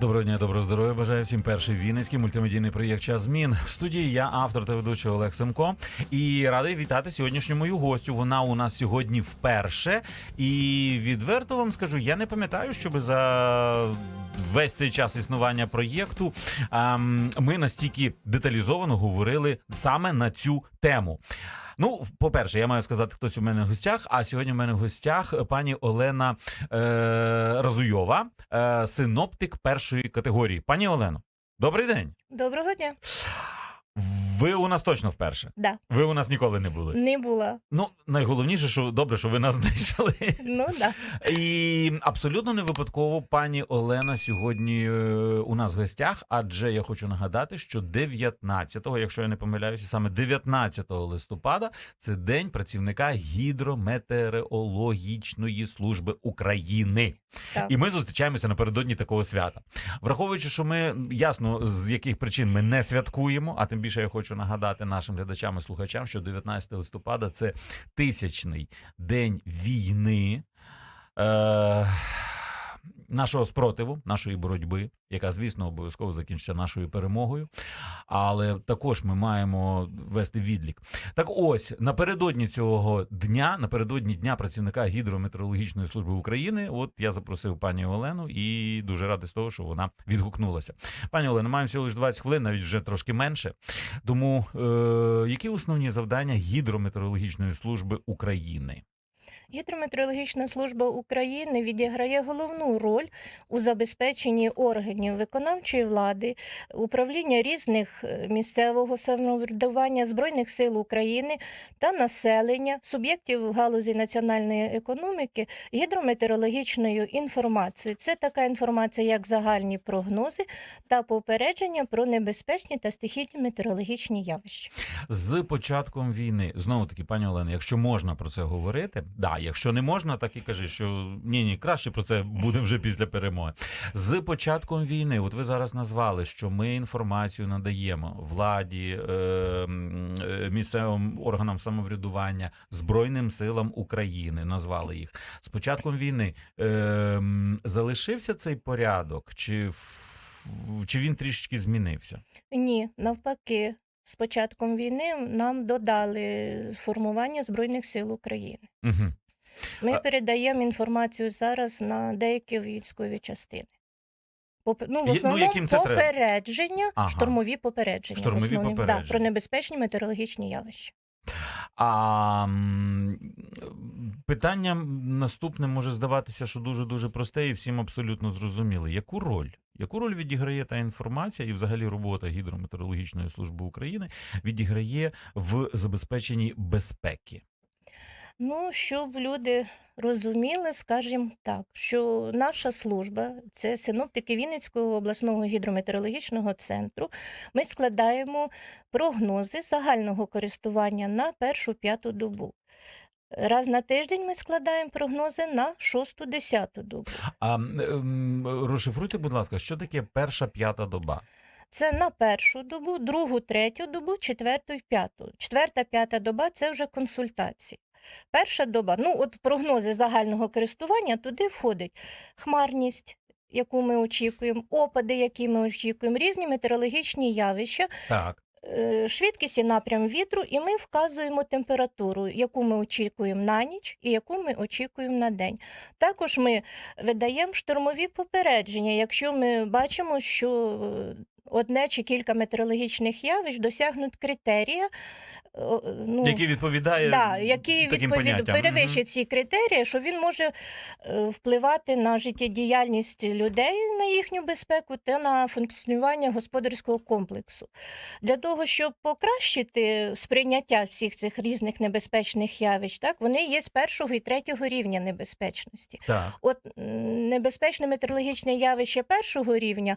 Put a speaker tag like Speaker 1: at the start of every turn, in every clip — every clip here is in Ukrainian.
Speaker 1: Доброго дня, доброго здоров'я. Бажаю всім перший вінницький мультимедійний проєкт Час змін. В студії я автор та ведучий Олег Семко. І радий вітати сьогоднішню мою гостю. Вона у нас сьогодні вперше. І відверто вам скажу, я не пам'ятаю, щоб за весь цей час існування проєкту ем, ми настільки деталізовано говорили саме на цю тему. Ну, по-перше, я маю сказати, хтось у мене в гостях. А сьогодні у мене в гостях пані Олена е, Разуйова, е, синоптик першої категорії. Пані Олено, добрий день.
Speaker 2: Доброго дня.
Speaker 1: Ви у нас точно вперше.
Speaker 2: Да,
Speaker 1: Ви у нас ніколи не були.
Speaker 2: не була.
Speaker 1: Ну, найголовніше, що добре, що ви нас знайшли.
Speaker 2: Ну да.
Speaker 1: І абсолютно не випадково пані Олена сьогодні е, у нас в гостях, адже я хочу нагадати, що 19-го, якщо я не помиляюся, саме 19 листопада це день працівника гідрометеорологічної служби України.
Speaker 2: Так.
Speaker 1: І ми зустрічаємося напередодні такого свята. Враховуючи, що ми ясно з яких причин ми не святкуємо, а тим більше я хочу нагадати нашим глядачам і слухачам, що 19 листопада це тисячний день війни. Е- Нашого спротиву, нашої боротьби, яка, звісно, обов'язково закінчиться нашою перемогою. Але також ми маємо вести відлік. Так ось напередодні цього дня, напередодні дня працівника гідрометеорологічної служби України, от я запросив пані Олену і дуже радий з того, що вона відгукнулася. Пані Олено, маємо всього лише 20 хвилин, навіть вже трошки менше. Тому е, які основні завдання гідрометеорологічної служби України?
Speaker 2: Гідрометеорологічна служба України відіграє головну роль у забезпеченні органів виконавчої влади, управління різних е, місцевого самоврядування Збройних сил України та населення, суб'єктів галузі національної економіки гідрометеорологічною інформацією. Це така інформація, як загальні прогнози та попередження про небезпечні та стихійні метеорологічні явища.
Speaker 1: З початком війни, знову таки, пані Олена, якщо можна про це говорити, да, якщо не можна, так і кажи, що ні, ні, краще про це буде вже після перемоги. З початком війни, от ви зараз назвали, що ми інформацію надаємо владі, е, е, місцевим органам самоврядування, Збройним силам України, назвали їх. З початком війни е, залишився цей порядок, чи, чи він трішечки змінився?
Speaker 2: Ні, навпаки, з початком війни нам додали формування Збройних сил України.
Speaker 1: Угу.
Speaker 2: Ми
Speaker 1: А-
Speaker 2: передаємо інформацію зараз на деякі військові частини. Ну, в
Speaker 1: Є- ну, яким це
Speaker 2: попередження,
Speaker 1: Ага.
Speaker 2: штурмові попередження. в
Speaker 1: Штурмові
Speaker 2: основному, Да, про небезпечні метеорологічні явища.
Speaker 1: А питання наступне може здаватися, що дуже дуже просте і всім абсолютно зрозуміле. Яку роль? Яку роль відіграє та інформація і взагалі робота гідрометеорологічної служби України відіграє в забезпеченні безпеки?
Speaker 2: Ну, щоб люди розуміли, скажімо так, що наша служба це синоптики Вінницького обласного гідрометеорологічного центру. Ми складаємо прогнози загального користування на першу п'яту добу. Раз на тиждень ми складаємо прогнози на шосту десяту добу.
Speaker 1: А ем, розшифруйте, будь ласка, що таке перша п'ята доба?
Speaker 2: Це на першу добу, другу, третю добу, четверту і п'яту. Четверта, п'ята доба це вже консультації. Перша доба, ну от прогнози загального користування туди входить хмарність, яку ми очікуємо, опади, які ми очікуємо, різні метеорологічні явища,
Speaker 1: Так.
Speaker 2: е, швидкість і напрям вітру, і ми вказуємо температуру, яку ми очікуємо на ніч і яку ми очікуємо на день. Також ми видаємо штурмові попередження, якщо ми бачимо, що е, одне чи кілька метеорологічних явищ досягнуть критерія. е, Ну,
Speaker 1: Який відповідає
Speaker 2: Да, який
Speaker 1: таким
Speaker 2: відповідно
Speaker 1: поняттям?
Speaker 2: перевищить ці критерії, що він може е, впливати на життєдіяльність людей, на їхню безпеку та на функціонування господарського комплексу. Для того, щоб покращити сприйняття всіх цих різних небезпечних явищ, так вони є з першого і третього рівня небезпечності.
Speaker 1: Так.
Speaker 2: От небезпечне метеорологічне явище першого рівня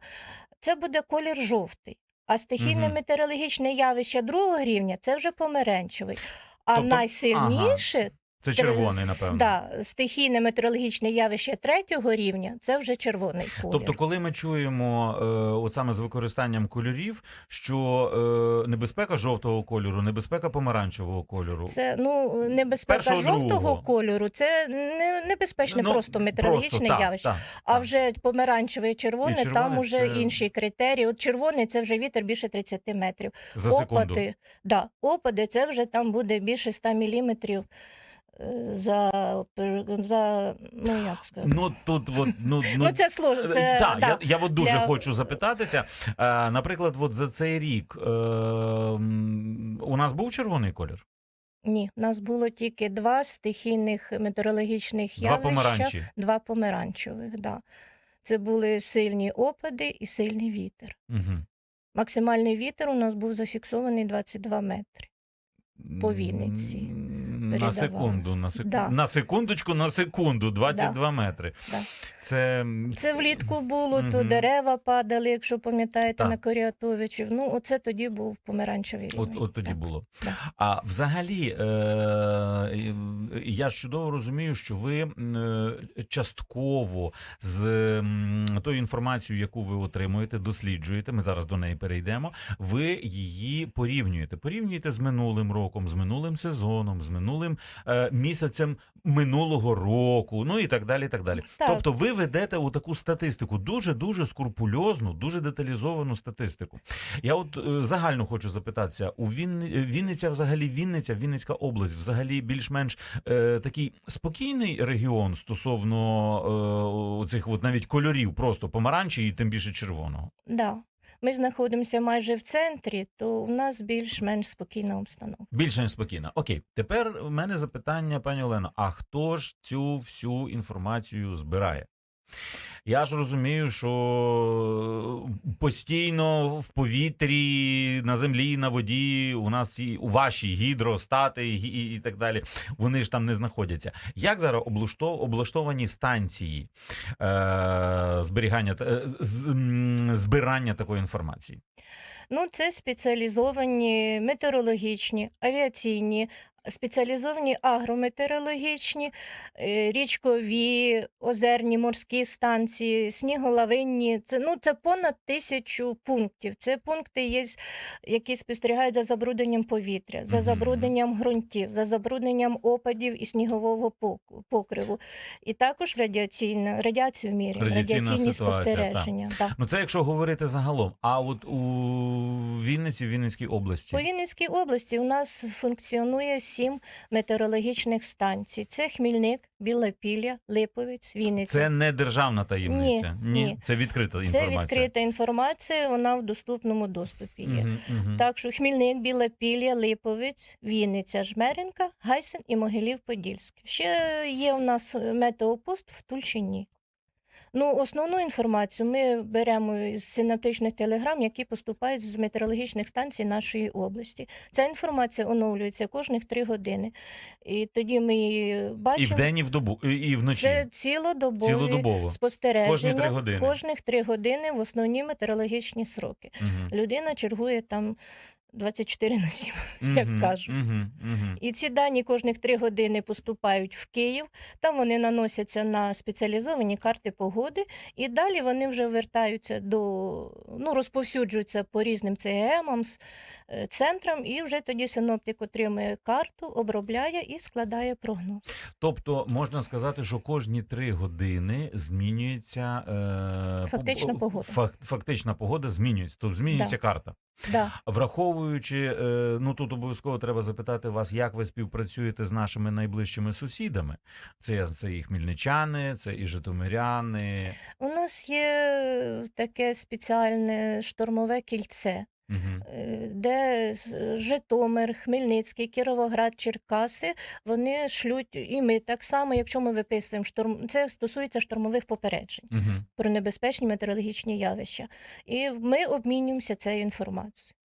Speaker 2: це буде колір жовтий. А стихійне
Speaker 1: Мгм.
Speaker 2: метеорологічне явище другого рівня це вже помаранчевий. А
Speaker 1: Тобто-
Speaker 2: найсильніше
Speaker 1: Це червоний, напевно.
Speaker 2: Да, стихійне метеорологічне явище третього рівня це вже червоний колір.
Speaker 1: Тобто, коли ми чуємо е, от саме з використанням кольорів, що е, небезпека жовтого кольору, небезпека помаранчевого кольору.
Speaker 2: Це ну небезпека
Speaker 1: Першого,
Speaker 2: жовтого
Speaker 1: другого.
Speaker 2: кольору. Це не небезпечне
Speaker 1: Ну,
Speaker 2: просто метеорологічне
Speaker 1: просто,
Speaker 2: явище.
Speaker 1: так,
Speaker 2: А
Speaker 1: так.
Speaker 2: вже помаранчеве і червоне,
Speaker 1: І червоне
Speaker 2: там уже
Speaker 1: це-
Speaker 2: інші критерії. От червоний це вже вітер більше 30 метрів.
Speaker 1: за секунду.
Speaker 2: Опади, да, опади це вже там буде більше 100 міліметрів за, за ну як сказати.
Speaker 1: Ну тут от, ну,
Speaker 2: Ну, це сложно. Це,
Speaker 1: Е, так,
Speaker 2: да.
Speaker 1: я, я от дуже
Speaker 2: Для-
Speaker 1: хочу запитатися. Е, наприклад, от за цей рік е, у нас був червоний колір?
Speaker 2: Ні, у нас було тільки два стихійних метеорологічних
Speaker 1: Два
Speaker 2: явища,
Speaker 1: помаранчі.
Speaker 2: два помаранчевих. Да. Це були сильні опади і сильний вітер.
Speaker 1: Угу.
Speaker 2: Максимальний вітер у нас був зафіксований 22 метри. По Вінниці
Speaker 1: На секунду, на секунду.
Speaker 2: Да.
Speaker 1: На секундочку, на секунду, 22 метри.
Speaker 2: Да.
Speaker 1: Це,
Speaker 2: Це влітку було, то дерева падали, якщо пам'ятаєте,
Speaker 1: Так.
Speaker 2: на Коріатовичів. Ну, оце тоді був помаранчевий
Speaker 1: От,
Speaker 2: рівень.
Speaker 1: от тоді
Speaker 2: Так.
Speaker 1: було.
Speaker 2: Да.
Speaker 1: А взагалі, е, я ж чудово розумію, що ви е, частково з тою інформацією, яку ви отримуєте, досліджуєте. Ми зараз до неї перейдемо. Ви її порівнюєте. Порівнюєте з минулим роком, з минулим сезоном, з минулим е, місяцем минулого року, ну і так далі. так далі.
Speaker 2: Так.
Speaker 1: Тобто, ви ведете у таку статистику, дуже дуже скрупульозну, дуже деталізовану статистику. Я от е, загально хочу запитатися: у Вінни... е, Вінниця, взагалі, Вінниця, Вінницька область, взагалі більш-менш е, такий спокійний регіон стосовно е, цих от навіть кольорів, просто помаранчі і тим більше червоного.
Speaker 2: Да. Ми знаходимося майже в центрі, то у нас більш-менш спокійна обстановка.
Speaker 1: Більш менш спокійна. Окей, тепер у мене запитання, пані Олено: а хто ж цю всю інформацію збирає? Я ж розумію, що постійно в повітрі, на землі, на воді у нас і у ваші гідростати і, і, так далі. Вони ж там не знаходяться. Як зараз облаштов, облаштовані станції е, зберігання е, з, збирання такої інформації?
Speaker 2: Ну, це спеціалізовані метеорологічні, авіаційні, спеціалізовані агрометеорологічні, е, річкові, озерні, морські станції, сніголовинні. Це, ну, це понад тисячу пунктів. Це пункти є, які спостерігають за забрудненням повітря, за забрудненням ґрунтів, за забрудненням опадів і снігового покриву. І також радіаційна, радіацію міряють, радіаційні
Speaker 1: ситуація,
Speaker 2: спостереження. так.
Speaker 1: Ну це якщо говорити загалом. А от у Вінниці, в Вінницькій області.
Speaker 2: По Вінницькій області у нас функціонує сім метеорологічних станцій. Це Хмільник, Білопілля, Липовець, Вінниця.
Speaker 1: Це не державна таємниця.
Speaker 2: Ні, ні.
Speaker 1: це відкрита
Speaker 2: Це
Speaker 1: інформація.
Speaker 2: відкрита інформація, вона в доступному доступі є.
Speaker 1: Мгм, мгм.
Speaker 2: Так що Хмільник, Білопілля, Липовець, Вінниця, Жмеринка, Гайсен і Могилів-Подільський. Ще є у нас метеопост в Тульчині. Ну, основну інформацію ми беремо з синаптичних телеграм, які поступають з метеорологічних станцій нашої області. Ця інформація оновлюється кожних три години. І тоді ми її
Speaker 1: І
Speaker 2: бачимо.
Speaker 1: вдень, і вдобу, і і вночі.
Speaker 2: Це цілодобові
Speaker 1: Цілодобово.
Speaker 2: спостереження
Speaker 1: Кожні три години.
Speaker 2: кожних три години в основні метеорологічні сроки.
Speaker 1: Мгм.
Speaker 2: Людина чергує там 24 на 7. як
Speaker 1: Мгм,
Speaker 2: кажуть.
Speaker 1: мгм, мгм.
Speaker 2: І ці дані кожних три години поступають в Київ. Там вони наносяться на спеціалізовані карти погоди, і далі вони вже вертаються до ну, розповсюджуються по різним ЦГМам, с- е, центрам, і вже тоді синоптик отримує карту, обробляє і складає прогноз.
Speaker 1: Тобто можна сказати, що кожні три години змінюється е,
Speaker 2: Фактична погода.
Speaker 1: фак- фактична погода змінюється. Тобто змінюється
Speaker 2: Да.
Speaker 1: карта.
Speaker 2: Да.
Speaker 1: Враховуючи, е, ну тут обов'язково треба запитати вас, як ви співпрацюєте з нашими найближчими сусідами. Це, це і хмільничани, це і житомиряни.
Speaker 2: У нас є таке спеціальне штормове кільце.
Speaker 1: Угу.
Speaker 2: де Житомир, Хмельницький, Кіровоград, Черкаси, вони шлють, і ми так само, якщо ми виписуємо шторм, це стосується штормових попереджень
Speaker 1: Угу.
Speaker 2: про небезпечні метеорологічні явища. І ми обмінюємося цією інформацією.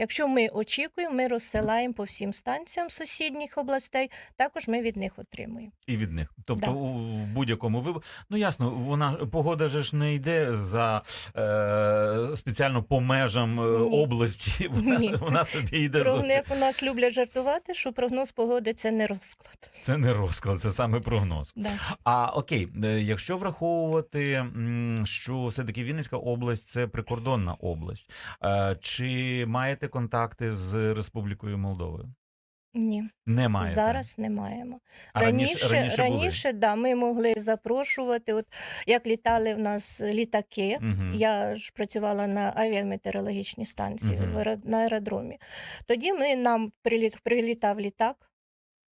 Speaker 2: Якщо ми очікуємо, ми розсилаємо по всім станціям сусідніх областей, також ми від них отримуємо.
Speaker 1: І від них. Тобто,
Speaker 2: Да.
Speaker 1: у в будь-якому випадку. Ну ясно, вона погода же ж не йде за е, спеціально по межам е,
Speaker 2: Ні.
Speaker 1: області. Вона,
Speaker 2: Ні.
Speaker 1: вона собі йде
Speaker 2: Про як у нас люблять жартувати, що прогноз погоди це не розклад.
Speaker 1: Це не розклад, це саме прогноз.
Speaker 2: Да.
Speaker 1: А окей, е, якщо враховувати, що все-таки Вінницька область це прикордонна область, е, чи маєте контакти з Республікою Молдовою?
Speaker 2: Ні,
Speaker 1: Не маєте.
Speaker 2: зараз не маємо.
Speaker 1: а раніше,
Speaker 2: раніше,
Speaker 1: раніше, були?
Speaker 2: да, ми могли запрошувати. От як літали в нас літаки.
Speaker 1: Мгм.
Speaker 2: Я ж працювала на авіаметеорологічній станції аеро- на аеродромі. Тоді ми нам приліт, прилітав літак.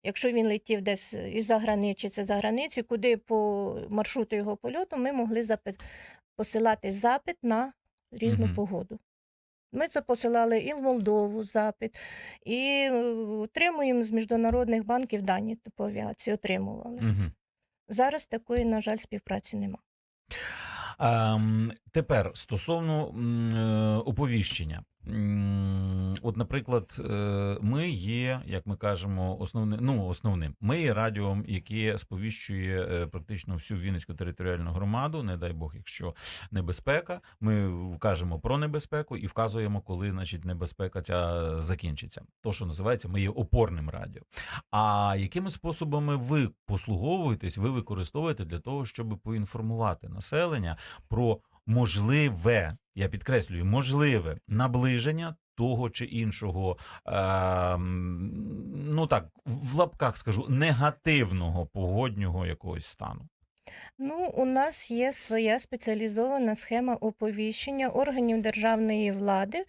Speaker 2: Якщо він летів десь із-за границі, це за границі, куди по маршруту його польоту ми могли запит, посилати запит на різну
Speaker 1: Мгм.
Speaker 2: погоду. Ми це посилали і в Молдову запит, і е, отримуємо з міжнародних банків дані по авіації, отримували.
Speaker 1: Угу.
Speaker 2: Зараз такої, на жаль, співпраці нема.
Speaker 1: Ем, тепер стосовно м, е, оповіщення. От, наприклад, е, ми є, як ми кажемо, основним, ну, основним. Ми є радіом, яке сповіщує е, практично всю Вінницьку територіальну громаду. Не дай Бог, якщо небезпека. Ми кажемо про небезпеку і вказуємо, коли значить, небезпека ця закінчиться. То, що називається, ми є опорним радіо. А якими способами ви послуговуєтесь, ви використовуєте для того, щоб поінформувати населення про можливе, я підкреслюю, можливе наближення того чи іншого, е, ну так, в лапках скажу, негативного погоднього якогось стану.
Speaker 2: Ну, у нас є своя спеціалізована схема оповіщення органів державної влади.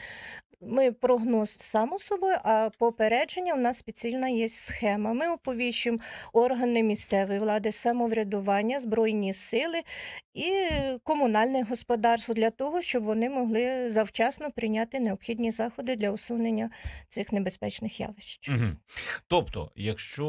Speaker 2: Ми прогноз само собою, а попередження у нас спеціальна є схема. Ми оповіщуємо органи місцевої влади, самоврядування, збройні сили і комунальне господарство для того, щоб вони могли завчасно прийняти необхідні заходи для усунення цих небезпечних явищ.
Speaker 1: Угу. Тобто, якщо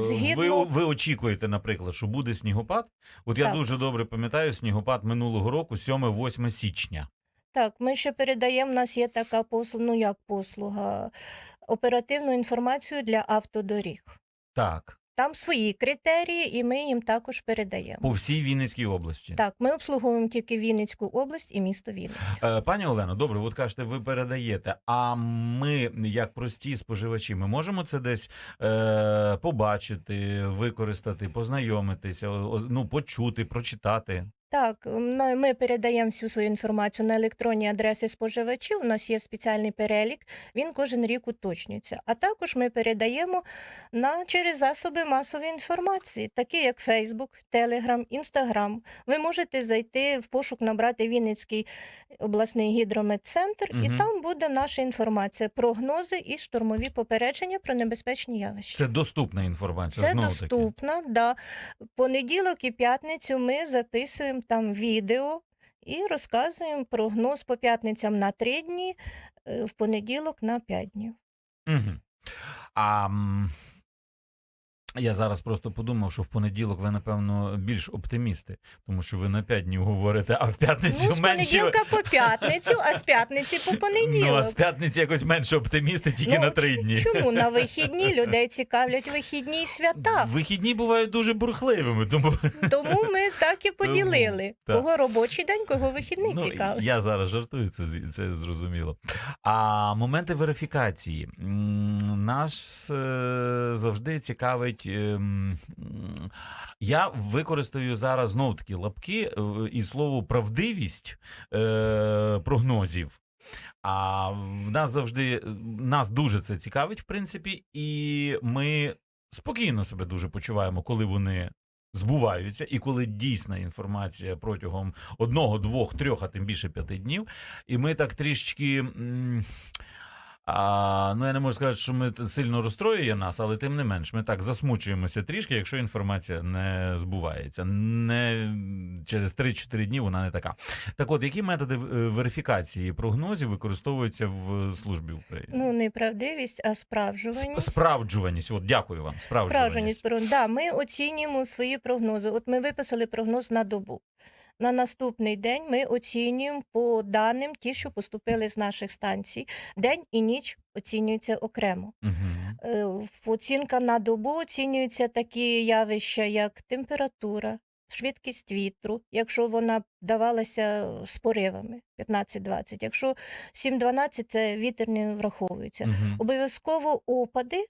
Speaker 1: е,
Speaker 2: Згідно-
Speaker 1: ви, ви очікуєте, наприклад, що буде снігопад, от я
Speaker 2: Так.
Speaker 1: дуже добре пам'ятаю снігопад минулого року, 7-8 січня.
Speaker 2: Так, ми ще передаємо. У нас є така послуга, ну як послуга, оперативну інформацію для автодоріг.
Speaker 1: Так,
Speaker 2: Там свої критерії, і ми їм також передаємо.
Speaker 1: по всій Вінницькій області.
Speaker 2: Так, ми обслуговуємо тільки Вінницьку область і місто Вінниця.
Speaker 1: Е, Пані Олено, добре, от кажете, ви передаєте. А ми, як прості споживачі, ми можемо це десь е, побачити, використати, познайомитися, ну, почути, прочитати.
Speaker 2: Так, ми передаємо всю свою інформацію на електронні адреси споживачів. У нас є спеціальний перелік, він кожен рік уточнюється. А також ми передаємо на через засоби масової інформації, такі як Facebook, Telegram, Instagram. Ви можете зайти в пошук, набрати Вінницький обласний гідрометцентр,
Speaker 1: Мгм.
Speaker 2: і там буде наша інформація, прогнози і штурмові попередження про небезпечні явища.
Speaker 1: Це доступна інформація.
Speaker 2: Це
Speaker 1: знову
Speaker 2: доступно, да. Понеділок і п'ятницю ми записуємо там відео і розказуємо прогноз по п'ятницям на три дні, е, в понеділок на п'ять днів.
Speaker 1: Угу. А я зараз просто подумав, що в понеділок ви, напевно, більш оптимісти, тому що ви на 5 днів говорите, а в п'ятницю
Speaker 2: Ну, з
Speaker 1: менші.
Speaker 2: понеділка по п'ятницю, а з п'ятниці по понеділок.
Speaker 1: Ну, а з п'ятниці якось менше оптимісти, тільки
Speaker 2: Ну,
Speaker 1: на 3 дні.
Speaker 2: Чому на вихідні людей цікавлять вихідні й свята?
Speaker 1: Вихідні бувають дуже бурхливими, тому
Speaker 2: Тому ми так і поділили.
Speaker 1: так.
Speaker 2: Кого робочий день, кого вихідний
Speaker 1: ну,
Speaker 2: цікавить.
Speaker 1: я зараз жартую, це, з- це зрозуміло. А моменти верифікації. Нас е, завжди цікавить. Ем, м, Я використаю зараз знов таки лапки е, і слово правдивість е, прогнозів. А в нас завжди нас дуже це цікавить, в принципі, і ми спокійно себе дуже почуваємо, коли вони збуваються, і коли дійсна інформація протягом одного, двох, трьох, а тим більше п'яти днів. І ми так трішки. А, ну, я не можу сказати, що ми сильно розстроює нас, але тим не менш, ми так засмучуємося трішки, якщо інформація не збувається. Не через 3-4 дні вона не така. Так от, які методи е, верифікації прогнозів використовуються в службі України?
Speaker 2: Ну, не правдивість, а
Speaker 1: Сп-
Speaker 2: справжуваність.
Speaker 1: Справджуваність. От дякую вам. Справджуваність.
Speaker 2: Прогноз. Да, ми оцінюємо свої прогнози. От ми виписали прогноз на добу. На наступний день ми оцінюємо по даним, ті, що поступили з наших станцій. День і ніч оцінюються окремо.
Speaker 1: Угу.
Speaker 2: Е, Оцінка на добу оцінюються такі явища, як температура, швидкість вітру, якщо вона давалася з поривами 15-20. Якщо 7-12, це вітер не враховується.
Speaker 1: Угу.
Speaker 2: Обов'язково опади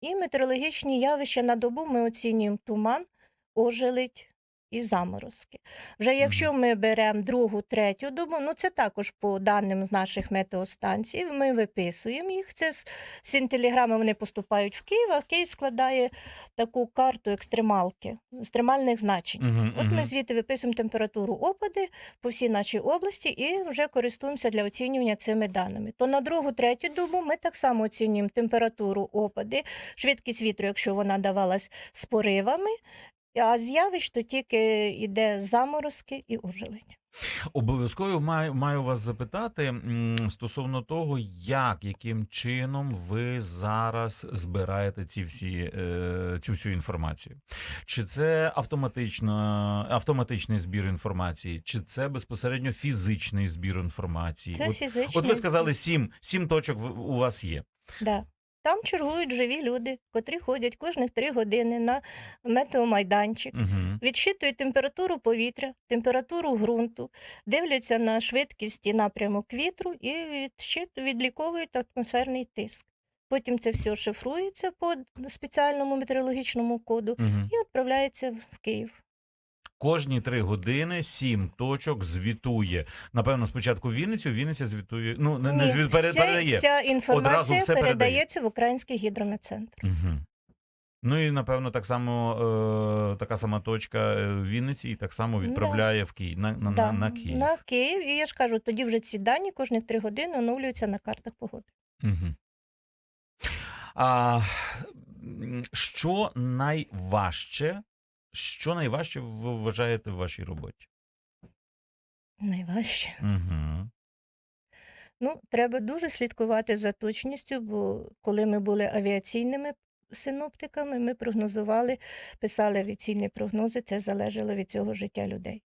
Speaker 2: і метеорологічні явища на добу ми оцінюємо туман, ожеледь і заморозки. Вже якщо ми беремо другу, третю добу, ну це також по даним з наших метеостанцій, ми виписуємо їх. Це з синтеліграми вони поступають в Київ, а Київ складає таку карту екстремалки, екстремальних значень.
Speaker 1: Угу.
Speaker 2: От ми звідти виписуємо температуру опади по всій нашій області і вже користуємося для оцінювання цими даними. То на другу, третю добу ми так само оцінюємо температуру опади, швидкість вітру, якщо вона давалась з поривами. А з явищ то тільки йде заморозки і ожеледь.
Speaker 1: Обов'язково маю, маю вас запитати стосовно того, як, яким чином ви зараз збираєте ці всі, е, цю всю інформацію. Чи це автоматично, автоматичний збір інформації, чи це безпосередньо фізичний збір інформації?
Speaker 2: Це
Speaker 1: от, от ви сказали, сім, сім точок у вас є.
Speaker 2: Да. Там чергують живі люди, котрі ходять кожних три години на метеомайданчик.
Speaker 1: Угу.
Speaker 2: Відщитують температуру повітря, температуру ґрунту, дивляться на швидкість і напрямок вітру і відщиту- відліковують атмосферний тиск. Потім це все шифрується по спеціальному метеорологічному коду
Speaker 1: Угу.
Speaker 2: і відправляється в Київ.
Speaker 1: Кожні три години сім точок звітує. Напевно, спочатку Вінницю, Вінниця звітує. Ну, не, не звіт,
Speaker 2: вся,
Speaker 1: передає.
Speaker 2: вся інформація
Speaker 1: все передає.
Speaker 2: передається в Український гідрометцентр.
Speaker 1: Угу. Ну і напевно так само е, така сама точка е, в Вінниці, і так само
Speaker 2: Да.
Speaker 1: відправляє в Київ на, на,
Speaker 2: Да,
Speaker 1: на, на Київ.
Speaker 2: на Київ. І я ж кажу, тоді вже ці дані кожних три години оновлюються на картах погоди.
Speaker 1: Угу. А, що найважче? Що найважче ви вважаєте в вашій роботі?
Speaker 2: Найважче.
Speaker 1: Угу.
Speaker 2: Ну, треба дуже слідкувати за точністю, бо коли ми були авіаційними синоптиками, ми прогнозували, писали авіаційні прогнози, це залежало від цього життя людей,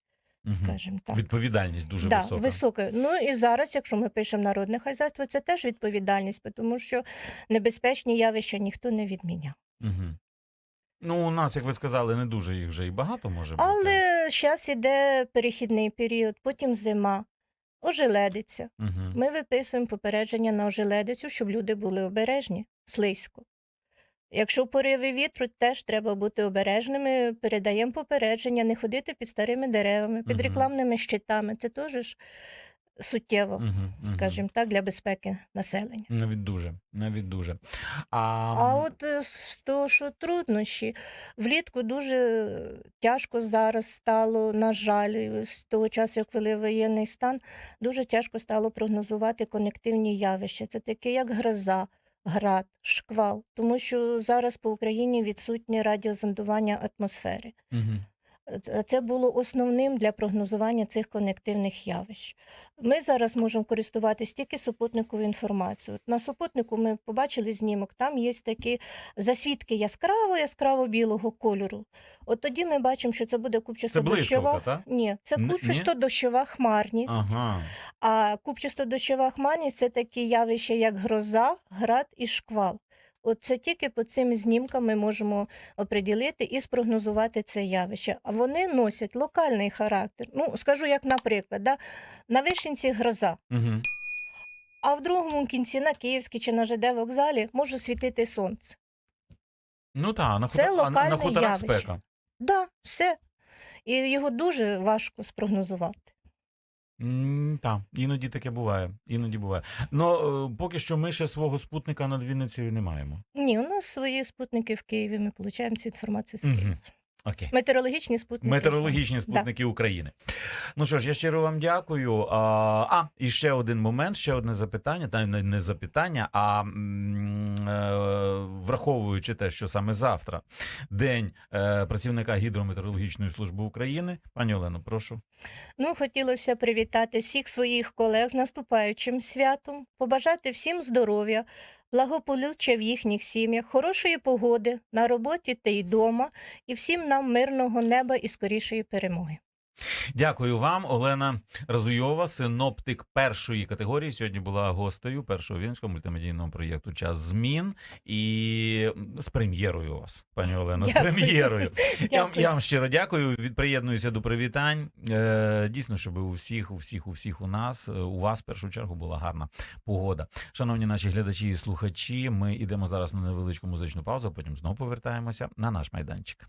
Speaker 1: Угу.
Speaker 2: скажімо так.
Speaker 1: Відповідальність дуже
Speaker 2: да,
Speaker 1: висока.
Speaker 2: висока. Ну і зараз, якщо ми пишемо народне хазяйство, це теж відповідальність, тому що небезпечні явища ніхто не відміняв.
Speaker 1: Угу. Ну, у нас, як ви сказали, не дуже їх вже і багато може бути.
Speaker 2: Але зараз іде перехідний період, потім зима, ожеледиться.
Speaker 1: Угу.
Speaker 2: Ми виписуємо попередження на ожеледицю, щоб люди були обережні, слизько. Якщо пориви вітру, теж треба бути обережними. Передаємо попередження, не ходити під старими деревами, під
Speaker 1: Мгм.
Speaker 2: рекламними щитами. Це теж ж суттєво,
Speaker 1: Угу.
Speaker 2: скажімо так, для безпеки населення.
Speaker 1: Навіть дуже, навіть дуже. А,
Speaker 2: А от е, з того, що труднощі, влітку дуже тяжко зараз стало, на жаль, з того часу, як ввели воєнний стан, дуже тяжко стало прогнозувати конективні явища. Це таке, як гроза, град, шквал, тому що зараз по Україні відсутнє радіозондування атмосфери.
Speaker 1: Мгм.
Speaker 2: Е, Це було основним для прогнозування цих конективних явищ. Ми зараз можемо користуватись тільки супутниковою інформацією. На супутнику ми побачили знімок, там є такі засвідки яскраво, яскраво білого кольору. От тоді ми бачимо, що це буде купчасто дощова. Ні, це купчасто дощова хмарність.
Speaker 1: Ага.
Speaker 2: А купчасто дощова хмарність це такі явища, як гроза, град і шквал. От це тільки по цим знімкам ми можемо оприділити і спрогнозувати це явище. А вони носять локальний характер. Ну, скажу, як наприклад, да? на Вишенці гроза,
Speaker 1: Угу.
Speaker 2: а в другому кінці на Київській чи на ЖД вокзалі може світити сонце.
Speaker 1: Ну так, на,
Speaker 2: Це
Speaker 1: хута... а на- хуторах
Speaker 2: явище.
Speaker 1: спека.
Speaker 2: Да, все. І його дуже важко спрогнозувати.
Speaker 1: Так, іноді таке буває. Іноді буває. Ну, е, поки що ми ще свого спутника над Вінницею не маємо.
Speaker 2: Ні, у нас свої спутники в Києві. Ми отримуємо цю інформацію з Києва.
Speaker 1: Мгм. Окей.
Speaker 2: Метеорологічні спутники.
Speaker 1: Метеорологічні спутники України. Ну що ж, я щиро вам дякую. А, а і ще один момент, ще одне запитання, та не, не запитання, а е, враховуючи те, що саме завтра день е, працівника гідрометеорологічної служби України. Пані Олено, прошу.
Speaker 2: Ну, хотілося привітати всіх своїх колег з наступаючим святом, побажати всім здоров'я, благополуччя в їхніх сім'ях, хорошої погоди на роботі та й дома, і всім нам мирного неба і скорішої перемоги.
Speaker 1: Дякую вам, Олена Разуйова, синоптик першої категорії. Сьогодні була гостею першого вінського мультимедійного проєкту Час змін і з прем'єрою вас, пані Олено, з прем'єрою. Я, вам- я вам щиро дякую. Приєднуюся до привітань. Е, дійсно, щоб у всіх, у всіх, у всіх у нас, е, у вас в першу чергу була гарна погода. Шановні наші глядачі і слухачі, ми йдемо зараз на невеличку музичну паузу, а потім знову повертаємося на наш майданчик.